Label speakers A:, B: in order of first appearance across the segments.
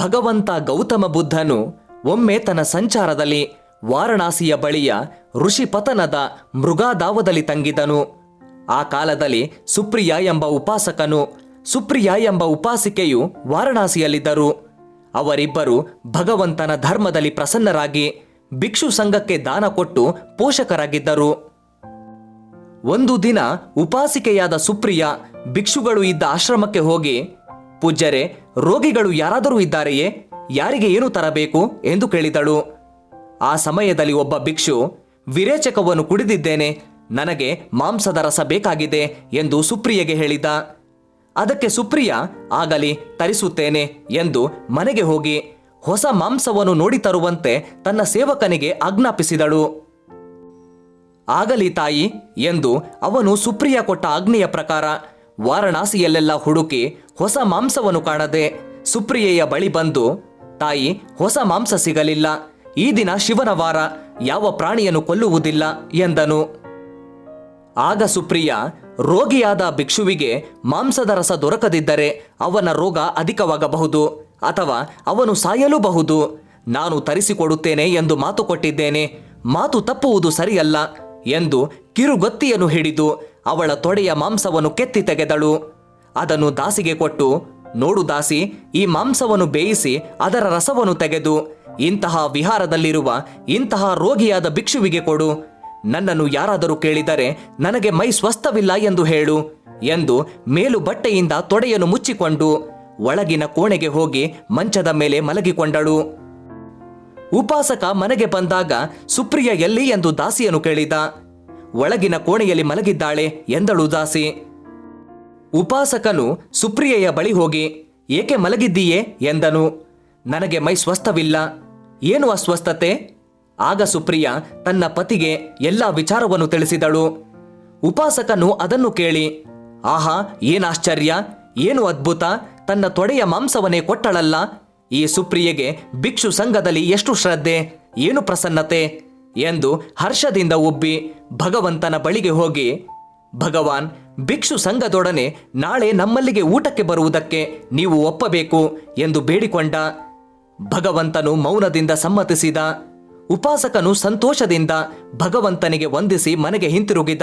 A: ಭಗವಂತ ಗೌತಮ ಬುದ್ಧನು ಒಮ್ಮೆ ತನ್ನ ಸಂಚಾರದಲ್ಲಿ ವಾರಣಾಸಿಯ ಬಳಿಯ ಋಷಿಪತನದ ಮೃಗಾದಾವದಲ್ಲಿ ತಂಗಿದನು. ಆ ಕಾಲದಲ್ಲಿ ಸುಪ್ರಿಯ ಎಂಬ ಉಪಾಸಕನು ಸುಪ್ರಿಯ ಎಂಬ ಉಪಾಸಿಕೆಯು ವಾರಣಾಸಿಯಲ್ಲಿದ್ದರು. ಅವರಿಬ್ಬರು ಭಗವಂತನ ಧರ್ಮದಲ್ಲಿ ಪ್ರಸನ್ನರಾಗಿ ಭಿಕ್ಷು ಸಂಘಕ್ಕೆ ದಾನ ಕೊಟ್ಟು ಪೋಷಕರಾಗಿದ್ದರು. ಒಂದು ದಿನ ಉಪಾಸಿಕೆಯಾದ ಸುಪ್ರಿಯ ಭಿಕ್ಷುಗಳು ಇದ್ದ ಆಶ್ರಮಕ್ಕೆ ಹೋಗಿ ಪೂಜ್ಯರೆ, ರೋಗಿಗಳು ಯಾರಾದರೂ ಇದ್ದಾರೆಯೇ? ಯಾರಿಗೆ ಏನು ತರಬೇಕು ಎಂದು ಕೇಳಿದಳು. ಆ ಸಮಯದಲ್ಲಿ ಒಬ್ಬ ಭಿಕ್ಷು, ವಿರೇಚಕವನ್ನು ಕುಡಿದಿದ್ದೇನೆ, ನನಗೆ ಮಾಂಸದ ರಸ ಬೇಕಾಗಿದೆ ಎಂದು ಸುಪ್ರಿಯಗೆ ಹೇಳಿದ. ಅದಕ್ಕೆ ಸುಪ್ರಿಯ, ಆಗಲಿ, ತರಿಸುತ್ತೇನೆ ಎಂದು ಮನೆಗೆ ಹೋಗಿ, ಹೊಸ ಮಾಂಸವನ್ನು ನೋಡಿ ತರುವಂತೆ ತನ್ನ ಸೇವಕನಿಗೆ ಆಜ್ಞಾಪಿಸಿದಳು. ಆಗಲಿ ತಾಯಿ ಎಂದು ಅವನು ಸುಪ್ರಿಯ ಕೊಟ್ಟ ಆಜ್ಞೆಯ ಪ್ರಕಾರ ವಾರಣಾಸಿಯಲ್ಲೆಲ್ಲ ಹುಡುಕಿ ಹೊಸ ಮಾಂಸವನ್ನು ಕಾಣದೆ ಸುಪ್ರಿಯೆಯ ಬಳಿ ಬಂದು, ತಾಯಿ, ಹೊಸ ಮಾಂಸ ಸಿಗಲಿಲ್ಲ. ಈ ದಿನ ಶಿವನ ವಾರ. ಯಾವ ಪ್ರಾಣಿಯನ್ನು ಕೊಲ್ಲುವುದಿಲ್ಲ? ಎಂದನು. ಆಗ ಸುಪ್ರಿಯ ರೋಗಿಯಾದ ಭಿಕ್ಷುವಿಗೆ ಮಾಂಸದ ರಸ ದೊರಕದಿದ್ದರೆ ಅವನ ರೋಗ ಅಧಿಕವಾಗಬಹುದು ಅಥವಾ ಅವನು ಸಾಯಲೂಬಹುದು. ನಾನು ತರಿಸಿಕೊಡುತ್ತೇನೆ ಎಂದು ಮಾತು ಕೊಟ್ಟಿದ್ದೇನೆ. ಮಾತು ತಪ್ಪುವುದು ಸರಿಯಲ್ಲ ಎಂದು ಕಿರುಗತ್ತಿಯನ್ನು ಹಿಡಿದು ಅವಳ ತೊಡೆಯ ಮಾಂಸವನ್ನು ಕೆತ್ತಿ ತೆಗೆದಳು. ಅದನ್ನು ದಾಸಿಗೆ ಕೊಟ್ಟು, ನೋಡು ದಾಸಿ, ಈ ಮಾಂಸವನ್ನು ಬೇಯಿಸಿ ಅದರ ರಸವನ್ನು ತೆಗೆದು, ಇಂತಹ ವಿಹಾರದಲ್ಲಿರುವ ಇಂತಹ ರೋಗಿಯಾದ ಭಿಕ್ಷುವಿಗೆ ಕೊಡು. ನನ್ನನ್ನು ಯಾರಾದರೂ ಕೇಳಿದರೆ ನನಗೆ ಮೈ ಸ್ವಸ್ಥವಿಲ್ಲ ಎಂದು ಹೇಳು ಎಂದು ಮೇಲು ಬಟ್ಟೆಯಿಂದ ತೊಡೆಯನ್ನು ಮುಚ್ಚಿಕೊಂಡು ಒಳಗಿನ ಕೋಣೆಗೆ ಹೋಗಿ ಮಂಚದ ಮೇಲೆ ಮಲಗಿಕೊಂಡಳು. ಉಪಾಸಕ ಮನೆಗೆ ಬಂದಾಗ, ಸುಪ್ರಿಯ ಎಲ್ಲಿ? ಎಂದು ದಾಸಿಯನ್ನು ಕೇಳಿದ. ಒಳಗಿನ ಕೋಣೆಯಲ್ಲಿ ಮಲಗಿದ್ದಾಳೆ ಎಂದಳು ದಾಸಿ. ಉಪಾಸಕನು ಸುಪ್ರಿಯೆಯ ಬಳಿ ಹೋಗಿ, ಏಕೆ ಮಲಗಿದ್ದೀಯೇ? ಎಂದನು. ನನಗೆ ಮೈ ಸ್ವಸ್ಥವಿಲ್ಲ. ಏನು ಅಸ್ವಸ್ಥತೆ? ಆಗ ಸುಪ್ರಿಯ ತನ್ನ ಪತಿಗೆ ಎಲ್ಲ ವಿಚಾರವನ್ನು ತಿಳಿಸಿದಳು. ಉಪಾಸಕನು ಅದನ್ನು ಕೇಳಿ, ಆಹಾ ಏನಾಶ್ಚರ್ಯ ಏನು ಅದ್ಭುತ? ತನ್ನ ತೊಡೆಯ ಮಾಂಸವನ್ನೇ ಕೊಟ್ಟಳಲ್ಲ? ಈ ಸುಪ್ರಿಯೆಗೆ ಭಿಕ್ಷು ಸಂಘದಲ್ಲಿ ಎಷ್ಟು ಶ್ರದ್ಧೆ, ಏನು ಪ್ರಸನ್ನತೆ? ಎಂದು ಹರ್ಷದಿಂದ ಉಬ್ಬಿ ಭಗವಂತನ ಬಳಿಗೆ ಹೋಗಿ ಭಗವಾನ್ ಭಿಕ್ಷು ಸಂಘದೊಡನೆ ನಾಳೆ ನಮ್ಮಲ್ಲಿಗೆ ಊಟಕ್ಕೆ ಬರುವುದಕ್ಕೆ ನೀವು ಒಪ್ಪಬೇಕು ಎಂದು ಬೇಡಿಕೊಂಡ ಭಗವಂತನು ಮೌನದಿಂದ ಸಮ್ಮತಿಸಿದ. ಉಪಾಸಕನು ಸಂತೋಷದಿಂದ ಭಗವಂತನಿಗೆ ವಂದಿಸಿ ಮನೆಗೆ ಹಿಂತಿರುಗಿದ.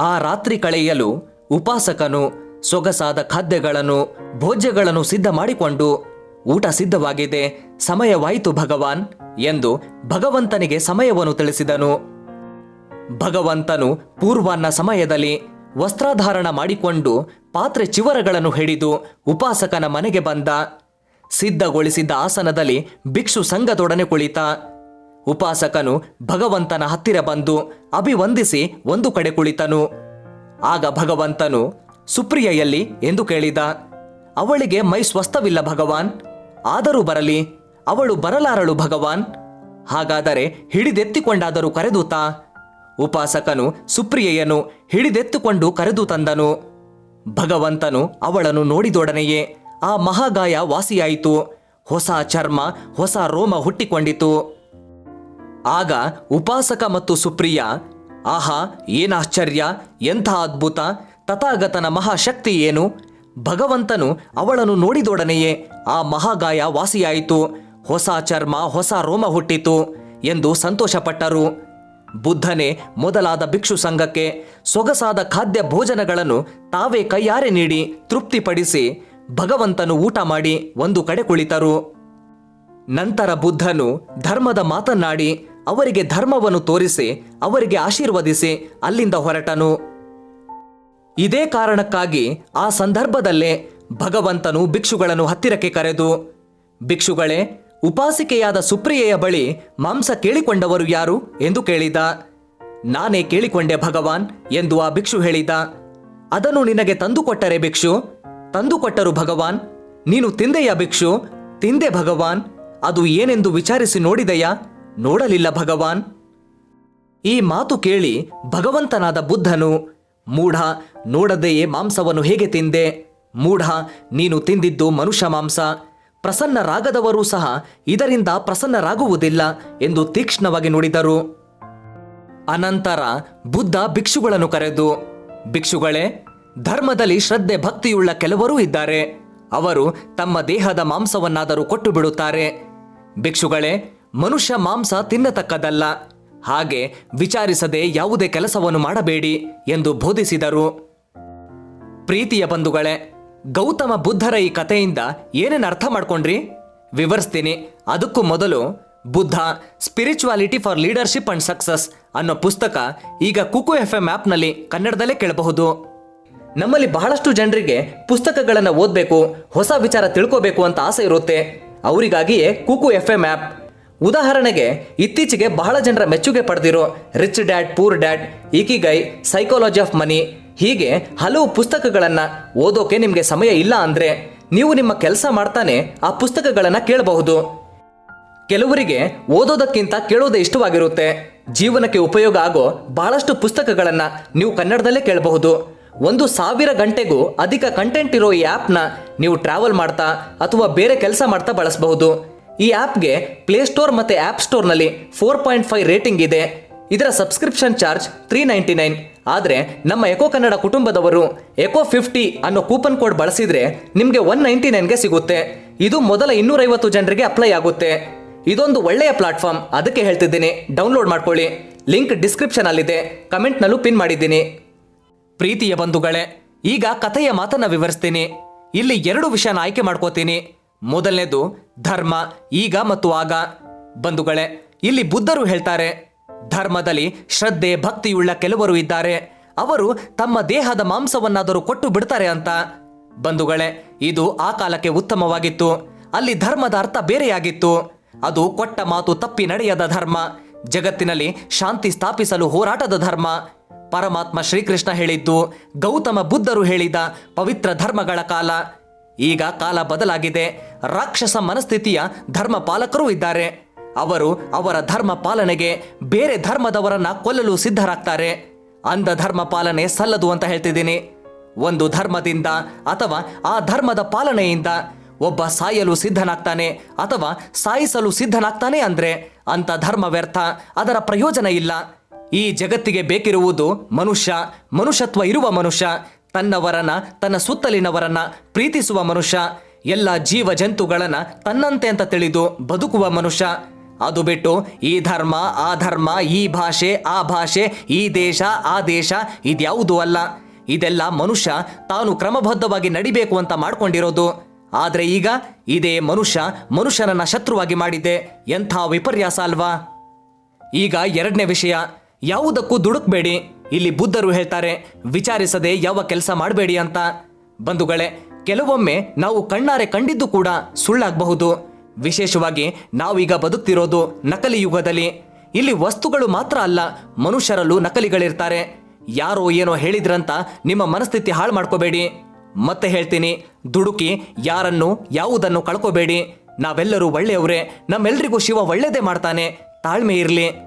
A: ಆ ರಾತ್ರಿ ಕಳೆಯಲು ಉಪಾಸಕನು ಸೊಗಸಾದ ಖಾದ್ಯಗಳನ್ನು, ಭೋಜ್ಯಗಳನ್ನು ಸಿದ್ಧ ಮಾಡಿಕೊಂಡು, ಊಟ ಸಿದ್ಧವಾಗಿದೆ, ಸಮಯವಾಯಿತು ಭಗವಾನ್ ಎಂದು ಭಗವಂತನಿಗೆ ಸಮಯವನ್ನು ತಿಳಿಸಿದನು. ಭಗವಂತನು ಪೂರ್ವಾನ್ನ ಸಮಯದಲ್ಲಿ ವಸ್ತ್ರಧಾರಣ ಮಾಡಿಕೊಂಡು ಪಾತ್ರೆ ಚಿವರಗಳನ್ನು ಹಿಡಿದು ಉಪಾಸಕನ ಮನೆಗೆ ಬಂದ. ಸಿದ್ಧಗೊಳಿಸಿದ್ದ ಆಸನದಲ್ಲಿ ಭಿಕ್ಷು ಸಂಘದೊಡನೆ ಕುಳಿತ. ಉಪಾಸಕನು ಭಗವಂತನ ಹತ್ತಿರ ಬಂದು ಅಭಿವಂದಿಸಿ ಒಂದು ಕಡೆ ಕುಳಿತನು. ಆಗ ಭಗವಂತನು ಸುಪ್ರಿಯ ಎಲ್ಲಿ ಎಂದು ಕೇಳಿದ. ಅವಳಿಗೆ ಮೈ ಸ್ವಸ್ಥವಿಲ್ಲ ಭಗವಾನ್. ಆದರೂ ಬರಲಿ. ಅವಳು ಬರಲಾರಳು ಭಗವಾನ್. ಹಾಗಾದರೆ ಹಿಡಿದೆತ್ತಿಕೊಂಡಾದರೂ ಕರೆದು ತಾ ಉಪಾಸಕನು ಸುಪ್ರಿಯೆಯನ್ನು ಹಿಡಿದೆತ್ತುಕೊಂಡು ಕರೆದು ತಂದನು. ಭಗವಂತನು ಅವಳನ್ನು ನೋಡಿದೊಡನೆಯೇ ಆ ಮಹಾಗಾಯ ವಾಸಿಯಾಯಿತು. ಹೊಸ ಚರ್ಮ, ಹೊಸ ರೋಮ ಹುಟ್ಟಿಕೊಂಡಿತು. ಆಗ ಉಪಾಸಕ ಮತ್ತು ಸುಪ್ರಿಯ, ಆಹಾ ಏನಾಶ್ಚರ್ಯ ಎಂಥ ಅದ್ಭುತ, ತಥಾಗತನ ಮಹಾಶಕ್ತಿ ಏನು? ಭಗವಂತನು ಅವಳನ್ನು ನೋಡಿದೊಡನೆಯೇ ಆ ಮಹಾಗಾಯ ವಾಸಿಯಾಯಿತು. ಹೊಸ ಚರ್ಮ, ಹೊಸ ರೋಮ ಹುಟ್ಟಿತು ಎಂದು ಸಂತೋಷಪಟ್ಟರು. ಬುದ್ಧನೇ ಮೊದಲಾದ ಭಿಕ್ಷು ಸಂಘಕ್ಕೆ ಸೊಗಸಾದ ಖಾದ್ಯ ಭೋಜನಗಳನ್ನು ತಾವೇ ಕೈಯಾರೆ ನೀಡಿ ತೃಪ್ತಿಪಡಿಸಿ ಭಗವಂತನು ಊಟ ಮಾಡಿ ಒಂದು ಕಡೆ ಕುಳಿತರು. ನಂತರ ಬುದ್ಧನು ಧರ್ಮದ ಮಾತನ್ನಾಡಿ ಅವರಿಗೆ ಧರ್ಮವನ್ನು ತೋರಿಸಿ ಅವರಿಗೆ ಆಶೀರ್ವದಿಸಿ ಅಲ್ಲಿಂದ ಹೊರಟನು. ಇದೇ ಕಾರಣಕ್ಕಾಗಿ ಆ ಸಂದರ್ಭದಲ್ಲೇ ಭಗವಂತನು ಭಿಕ್ಷುಗಳನ್ನು ಹತ್ತಿರಕ್ಕೆ ಕರೆದು, ಭಿಕ್ಷುಗಳೇ ಉಪಾಸಿಕೆಯಾದ ಸುಪ್ರಿಯೆಯ ಬಳಿ ಮಾಂಸ ಕೇಳಿಕೊಂಡವರು ಯಾರು ಎಂದು ಕೇಳಿದ. ನಾನೇ ಕೇಳಿಕೊಂಡೆ ಭಗವಾನ್ ಎಂದು ಆ ಭಿಕ್ಷು ಹೇಳಿದ. ಅದನ್ನು ನಿನಗೆ ತಂದುಕೊಟ್ಟರೆ ಭಿಕ್ಷು. ತಂದುಕೊಟ್ಟರು ಭಗವಾನ್. ನೀನು ತಿಂದೆಯ ಭಿಕ್ಷು? ತಿಂದೆ ಭಗವಾನ್. ಅದು ಏನೆಂದು ವಿಚಾರಿಸಿ ನೋಡಿದೆಯಾ? ನೋಡಲಿಲ್ಲ ಭಗವಾನ್. ಈ ಮಾತು ಕೇಳಿ ಭಗವಂತನಾದ ಬುದ್ಧನು, ಮೂಢ, ನೋಡದೆಯೇ ಮಾಂಸವನ್ನು ಹೇಗೆ ತಿಂದೆ? ಮೂಢ, ನೀನು ತಿಂದಿದ್ದು ಮನುಷ್ಯ ಮಾಂಸ. ಪ್ರಸನ್ನರಾಗದವರೂ ಸಹ ಇದರಿಂದ ಪ್ರಸನ್ನರಾಗುವುದಿಲ್ಲ ಎಂದು ತೀಕ್ಷ್ಣವಾಗಿ ನುಡಿದರು. ಅನಂತರ ಬುದ್ಧ ಭಿಕ್ಷುಗಳನ್ನು ಕರೆದು, ಭಿಕ್ಷುಗಳೇ, ಧರ್ಮದಲ್ಲಿ ಶ್ರದ್ಧೆ ಭಕ್ತಿಯುಳ್ಳ ಕೆಲವರೂ ಇದ್ದಾರೆ. ಅವರು ತಮ್ಮ ದೇಹದ ಮಾಂಸವನ್ನಾದರೂ ಕೊಟ್ಟು ಬಿಡುತ್ತಾರೆ ಭಿಕ್ಷುಗಳೇ, ಮನುಷ್ಯ ಮಾಂಸ ತಿನ್ನತಕ್ಕದಲ್ಲ ಹಾಗೆ ವಿಚಾರಿಸದೆ ಯಾವುದೇ ಕೆಲಸವನ್ನು ಮಾಡಬೇಡಿ ಎಂದು ಬೋಧಿಸಿದರು. ಪ್ರೀತಿಯ ಬಂಧುಗಳೇ ಗೌತಮ ಬುದ್ಧರ ಈ ಕಥೆಯಿಂದ ಏನೇನು ಅರ್ಥ ಮಾಡ್ಕೊಂಡ್ರಿ? ವಿವರಿಸ್ತೀನಿ. ಅದಕ್ಕೂ ಮೊದಲು Buddha spirituality for leadership and success ಅನ್ನೋ ಪುಸ್ತಕ ಈಗ ಕುಕು ಎಫ್ ಎಂ ಆ್ಯಪ್ನಲ್ಲಿ ಕನ್ನಡದಲ್ಲೇ ಕೇಳಬಹುದು. ನಮ್ಮಲ್ಲಿ ಬಹಳಷ್ಟು ಜನರಿಗೆ ಪುಸ್ತಕಗಳನ್ನು ಓದಬೇಕು, ಹೊಸ ವಿಚಾರ ತಿಳ್ಕೋಬೇಕು ಅಂತ ಆಸೆ ಇರುತ್ತೆ. ಅವರಿಗಾಗಿಯೇ ಕುಕು ಎಫ್ ಎಂ ಆ್ಯಪ್ ಉದಾಹರಣೆಗೆ, ಇತ್ತೀಚೆಗೆ ಬಹಳ ಜನರ ಮೆಚ್ಚುಗೆ ಪಡೆದಿರೋ rich dad poor dad Ikigai psychology of money ಹೀಗೆ ಹಲವು ಪುಸ್ತಕಗಳನ್ನು ಓದೋಕೆ ನಿಮಗೆ ಸಮಯ ಇಲ್ಲ ಅಂದರೆ ನೀವು ನಿಮ್ಮ ಕೆಲಸ ಮಾಡ್ತಾನೆ ಆ ಪುಸ್ತಕಗಳನ್ನು ಕೇಳಬಹುದು. ಕೆಲವರಿಗೆ ಓದೋದಕ್ಕಿಂತ ಕೇಳೋದೇ ಇಷ್ಟವಾಗಿರುತ್ತೆ. ಜೀವನಕ್ಕೆ ಉಪಯೋಗ ಆಗೋ ಬಹಳಷ್ಟು ಪುಸ್ತಕಗಳನ್ನು ನೀವು ಕನ್ನಡದಲ್ಲೇ ಕೇಳಬಹುದು. ಒಂದು ಸಾವಿರ ಗಂಟೆಗೂ ಅಧಿಕ ಕಂಟೆಂಟ್ ಇರೋ ಈ ಆ್ಯಪ್ನ ನೀವು ಟ್ರಾವೆಲ್ ಮಾಡ್ತಾ ಅಥವಾ ಬೇರೆ ಕೆಲಸ ಮಾಡ್ತಾ ಬಳಸಬಹುದು. ಈ ಆ್ಯಪ್ಗೆ ಪ್ಲೇಸ್ಟೋರ್ ಮತ್ತು ಆ್ಯಪ್ ಸ್ಟೋರ್ನಲ್ಲಿ ಫೋರ್ ಪಾಯಿಂಟ್ ಫೈವ್ ರೇಟಿಂಗ್ ಇದೆ. ಇದರ subscription charge three ninety nine ಆದರೆ ನಮ್ಮ ಎಕೋ ಕನ್ನಡ ಕುಟುಂಬದವರು ಎಕೋ ಫಿಫ್ಟಿ ಅನ್ನೋ ಕೂಪನ್ ಕೋಡ್ ಬಳಸಿದರೆ ನಿಮಗೆ ಒನ್ ನೈಂಟಿ ನೈನ್ಗೆ ಸಿಗುತ್ತೆ. ಇದು ಮೊದಲ ಇನ್ನೂರೈವತ್ತು ಜನರಿಗೆ ಅಪ್ಲೈ ಆಗುತ್ತೆ. ಇದೊಂದು ಒಳ್ಳೆಯ ಪ್ಲಾಟ್ಫಾರ್ಮ್ ಅದಕ್ಕೆ ಹೇಳ್ತಿದ್ದೀನಿ ಡೌನ್ಲೋಡ್ ಮಾಡ್ಕೊಳ್ಳಿ. ಲಿಂಕ್ ಡಿಸ್ಕ್ರಿಪ್ಷನ್ ಅಲ್ಲಿದೆ. ಕಮೆಂಟ್ನಲ್ಲೂ ಪಿನ್ ಮಾಡಿದ್ದೀನಿ. ಪ್ರೀತಿಯ ಬಂಧುಗಳೇ, ಈಗ ಕಥೆಯ ಮಾತನ್ನು ವಿವರಿಸ್ತೀನಿ. ಇಲ್ಲಿ ಎರಡು ವಿಷಯನ ಆಯ್ಕೆ ಮಾಡ್ಕೋತೀನಿ. ಮೊದಲನೇದು ಧರ್ಮ, ಈಗ ಮತ್ತು ಆಗ. ಬಂಧುಗಳೇ, ಇಲ್ಲಿ ಬುದ್ಧರು ಹೇಳ್ತಾರೆ ಧರ್ಮದಲ್ಲಿ ಶ್ರದ್ಧೆ, ಭಕ್ತಿಯುಳ್ಳ ಕೆಲವರು ಇದ್ದಾರೆ. ಅವರು ತಮ್ಮ ದೇಹದ ಮಾಂಸವನ್ನಾದರೂ ಕೊಟ್ಟು ಬಿಡ್ತಾರೆ ಅಂತ. ಬಂಧುಗಳೇ, ಇದು ಆ ಕಾಲಕ್ಕೆ ಉತ್ತಮವಾಗಿತ್ತು. ಅಲ್ಲಿ ಧರ್ಮದ ಅರ್ಥ ಬೇರೆಯಾಗಿತ್ತು. ಅದು ಕೊಟ್ಟ ಮಾತು ತಪ್ಪಿ ನಡೆಯದ ಧರ್ಮ. ಜಗತ್ತಿನಲ್ಲಿ ಶಾಂತಿ ಸ್ಥಾಪಿಸಲು ಹೋರಾಟದ ಧರ್ಮ. ಪರಮಾತ್ಮ ಶ್ರೀಕೃಷ್ಣ ಹೇಳಿದ್ದು, ಗೌತಮ ಬುದ್ಧರು ಹೇಳಿದ ಪವಿತ್ರ ಧರ್ಮಗಳ ಕಾಲ. ಈಗ ಕಾಲ ಬದಲಾಗಿದೆ. ರಾಕ್ಷಸ ಮನಸ್ಥಿತಿಯ ಧರ್ಮ ಪಾಲಕರೂ ಇದ್ದಾರೆ. ಅವರು ಅವರ ಧರ್ಮ ಪಾಲನೆಗೆ ಬೇರೆ ಧರ್ಮದವರನ್ನ ಕೊಲ್ಲಲು ಸಿದ್ಧರಾಗ್ತಾರೆ. ಅಂಧ ಧರ್ಮ ಪಾಲನೆ ಸಲ್ಲದು ಅಂತ ಹೇಳ್ತಿದ್ದೀನಿ. ಒಂದು ಧರ್ಮದಿಂದ ಅಥವಾ ಆ ಧರ್ಮದ ಪಾಲನೆಯಿಂದ ಒಬ್ಬ ಸಾಯಲು ಸಿದ್ಧನಾಗ್ತಾನೆ ಅಥವಾ ಸಾಯಿಸಲು ಸಿದ್ಧನಾಗ್ತಾನೆ ಅಂದ್ರೆ ಅಂತ ಧರ್ಮ ವ್ಯರ್ಥ, ಅದರ ಪ್ರಯೋಜನ ಇಲ್ಲ. ಈ ಜಗತ್ತಿಗೆ ಬೇಕಿರುವುದು ಮನುಷ್ಯ, ಮನುಷ್ಯತ್ವ ಇರುವ ಮನುಷ್ಯ, ತನ್ನವರನ್ನ, ತನ್ನ ಸುತ್ತಲಿನವರನ್ನ ಪ್ರೀತಿಸುವ ಮನುಷ್ಯ, ಎಲ್ಲ ಜೀವ ಜಂತುಗಳನ್ನ ತನ್ನಂತೆ ಅಂತ ತಿಳಿದು ಬದುಕುವ ಮನುಷ್ಯ. ಅದು ಬಿಟ್ಟು ಈ ಧರ್ಮ, ಆ ಧರ್ಮ, ಈ ಭಾಷೆ, ಆ ಭಾಷೆ, ಈ ದೇಶ, ಆ ದೇಶ ಇದ್ಯಾವುದೂ ಅಲ್ಲ. ಇದೆಲ್ಲ ಮನುಷ್ಯ ತಾನು ಕ್ರಮಬದ್ಧವಾಗಿ ನಡಿಬೇಕು ಅಂತ ಮಾಡ್ಕೊಂಡಿರೋದು. ಆದರೆ ಈಗ ಇದೇ ಮನುಷ್ಯ ಮನುಷ್ಯನನ್ನ ಶತ್ರುವಾಗಿ ಮಾಡಿದೆ. ಎಂಥ ವಿಪರ್ಯಾಸ ಅಲ್ವಾ? ಈಗ ಎರಡನೇ ವಿಷಯ, ಯಾವುದಕ್ಕೂ ದುಡುಕ್ಬೇಡಿ. ಇಲ್ಲಿ ಬುದ್ಧರು ಹೇಳ್ತಾರೆ, ವಿಚಾರಿಸದೆ ಯಾವ ಕೆಲಸ ಮಾಡಬೇಡಿ ಅಂತ. ಬಂಧುಗಳೇ, ಕೆಲವೊಮ್ಮೆ ನಾವು ಕಣ್ಣಾರೆ ಕಂಡಿದ್ದು ಕೂಡ ಸುಳ್ಳಾಗಬಹುದು. ವಿಶೇಷವಾಗಿ ನಾವೀಗ ಬದುಕ್ತಿರೋದು ನಕಲಿ ಯುಗದಲ್ಲಿ. ಇಲ್ಲಿ ವಸ್ತುಗಳು ಮಾತ್ರ ಅಲ್ಲ, ಮನುಷ್ಯರಲ್ಲೂ ನಕಲಿಗಳಿರ್ತಾರೆ. ಯಾರೋ ಏನೋ ಹೇಳಿದ್ರಂತ ನಿಮ್ಮ ಮನಸ್ಥಿತಿ ಹಾಳು ಮಾಡ್ಕೋಬೇಡಿ. ಮತ್ತೆ ಹೇಳ್ತೀನಿ, ದುಡುಕಿ ಯಾರನ್ನು, ಯಾವುದನ್ನು ಕಳ್ಕೋಬೇಡಿ. ನಾವೆಲ್ಲರೂ ಒಳ್ಳೆಯವರೇ, ನಮ್ಮೆಲ್ರಿಗೂ ಶಿವ ಒಳ್ಳೇದೇ ಮಾಡ್ತಾನೆ. ತಾಳ್ಮೆ ಇರಲಿ.